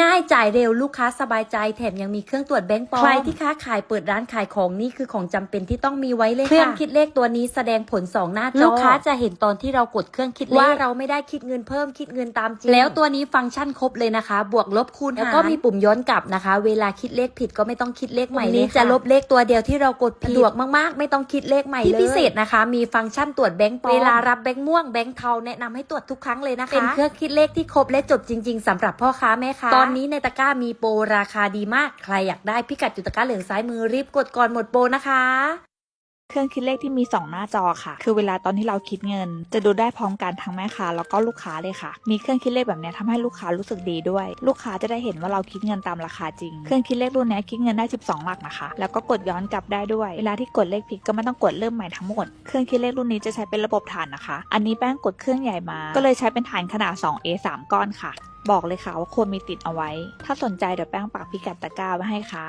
ง่ายจ่ายเร็วลูกค้าสบายใจแถมยังมีเครื่องตรวจแบงก์ปลอมใครที่ค้าขายเปิดร้านขายของนี่คือของจำเป็นที่ต้องมีไว้เลยค่ะเครื่องคิดเลขตัวนี้แสดงผลสองหน้าจอลูกค้าจะเห็นตอนที่เรากดเครื่องคิดเลขว่าเราไม่ได้คิดเงินเพิ่มคิดเงินตามจริงแล้วตัวนี้ฟังก์ชันครบเลยนะคะ บวกลบคูณหารแล้วก็มีปุ่มย้อนกลับนะคะ เวลาคิดเลขผิดก็ไม่ต้องคิดเลขใหม่เลยค่ะจะลบเลขตัวเดียวที่เรากดผิดสะดวกมากๆ ไม่ต้องคิดเลขใหม่เลยที่พิเศษนะคะ มีฟังก์ชันตรวจแบงก์ปลอมเวลารับแบงก์ม่วงแบงก์เทาแนะนำให้ตรวจทุกครั้งเลยนะคะเป็นเครื่องคิดเลขที่ครบและจบจริง ๆสำหรับพ่อค้าแม่ค้าตอนนี้ในตะกร้ามีโปรราคาดีมาก ใครอยากได้พิกัดจุดตะกร้าเหลืองซ้ายมือรีบกดก่อนหมดโปรนะคะ เครื่องคิดเลขที่มี 2 หน้าจอค่ะ คือเวลาตอนที่เราคิดเงิน จะดูได้พร้อมกันทั้งแม่ค้าแล้วก็ลูกค้าเลยค่ะ มีเครื่องคิดเลขแบบนี้ยทำให้ลูกค้ารู้สึกดีด้วย ลูกค้าจะได้เห็นว่าเราคิดเงินตามราคาจริง เครื่องคิดเลขรุ่นนี้คิดเงินได้ 12 หลักนะคะ แล้วก็กดย้อนกลับได้ด้วย เวลาที่กดเลขผิดก็ไม่ต้องกดเริ่มใหม่ทั้งหมด เครื่องคิดเลขรุ่นนี้จะใช้เป็นระบบฐานนะคะ อันนี้แป้งกดเครื่องใหญ่มา ก็เลยใช้เป็นฐานขนาด 2A 3 ก้อนค่ะ บอกเลยค่ะว่าควรมีติดเอาไว้ ถ้าสนใจเดี๋ยวแป้งปักพิกัดตะกร้าไว้ให้ค่ะ